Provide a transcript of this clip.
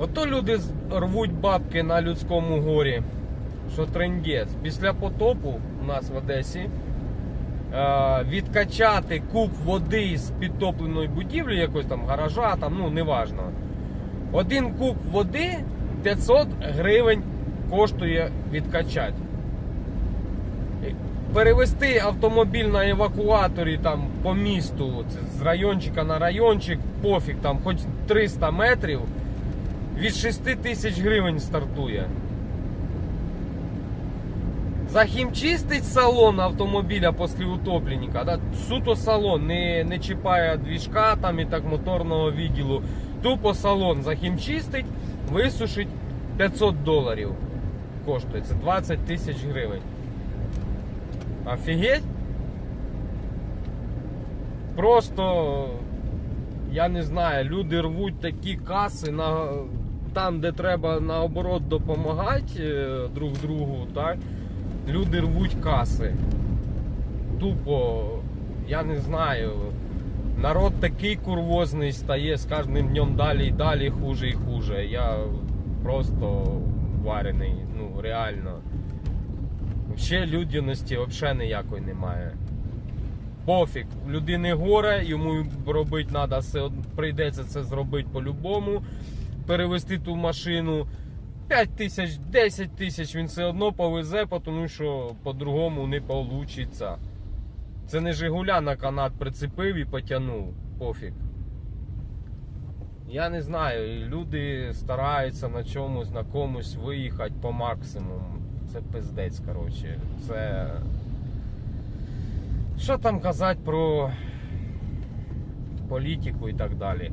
Ото люди рвуть бабки на людському горі. Що трендець. Після потопу у нас в Одесі е, відкачати куб води з підтопленої будівлі, якось там гаража, там, ну неважно. Один куб води 500 гривень коштує відкачати. Перевести автомобіль на евакуаторі там по місту, з райончика на райончик, пофіг, там хоч 300 метрів, від 6 тисяч гривень стартує. Захімчистить салон автомобіля після утопленника, да? суто салон, не, не чіпає двіжка там і так моторного відділу. Тупо салон захімчистить, висушить 500 доларів. Коштує це 20 тисяч гривень. Офігеть? Просто я не знаю, люди рвуть такі каси на там, де треба наоборот допомагати е, друг другу, так? Люди рвуть каси. Тупо, я не знаю. Народ такий курвозний стає з кожним днем далі і далі хуже і хуже. Я просто варений, ну реально. Ще людяності взагалі ніякої немає. Пофіг, у людини горе, йому робити треба, прийдеться це зробити по-любому. Перевести ту машину 5 тисяч, 10 тисяч він все одно повезе, тому що по-другому не вийде. Це не Жигуля на канат прицепив і потягнув. Пофіг. Я не знаю, люди стараються на чомусь, на комусь виїхати по максимуму. Це пиздець, коротше. Це. Що там казати про політику і так далі.